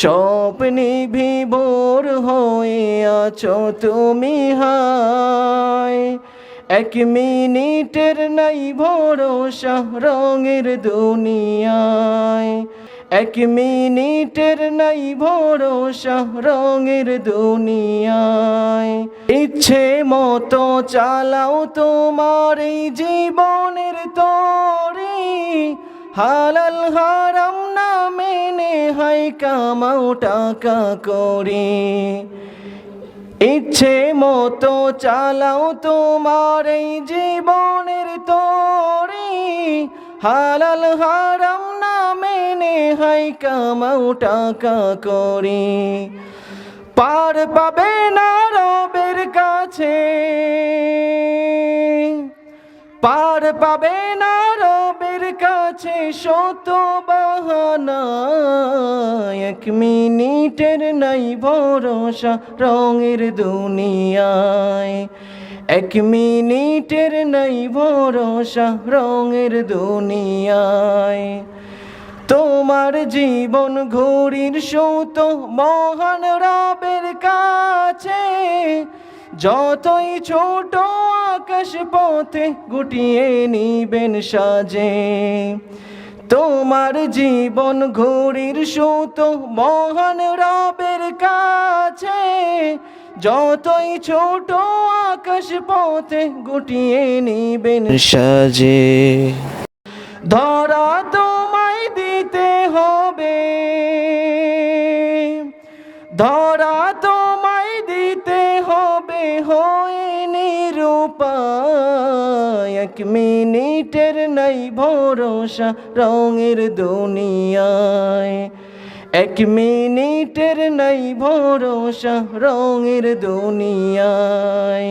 স্বপ্নে বিভোর হয়ে আছো তুমি হায়। এক মিনিটের নাই ভরসা রঙের দুনিয়ায়। এক মিনিটের নাই ভরসা রঙের দুনিয়ায়। ইচ্ছে মতো চালাও তোমার জীবনের তরি। হালাল হাই কামাও টাকা করে। ইচ্ছে মতো চালাও তোমার এই জীবনের তরি। হালাল হারাম না মেনে হাই কামাও টাকা করে। পার পাবে না রবের কাছে। পার পাবে না কাছে শত বাহানা। এক মিনিটের নাই ভরসা রঙের দুনিয়ায়। এক মিনিটের নাই ভরসা রঙের দুনিয়ায়। তোমার জীবন ঘড়ির সৌত মহান রবের কাছে। যতই ছোট আকাশ পথে গুটিয়ে নিবেন সাজে। তোমার জীবন ঘড়ির সৌত মহান রবের কাছে। যতই ছোট আকাশ পথে গুটিয়ে নিবেন সাজে। ধরা তোমায় দিতে হবে। ধরা তোমায় দিতে হবে হয়ে এক মিনিটের নাই ভরসা রঙের দুনিয়ায়। এক মিনিটের নাই ভরসা রঙের দুনিয়ায়।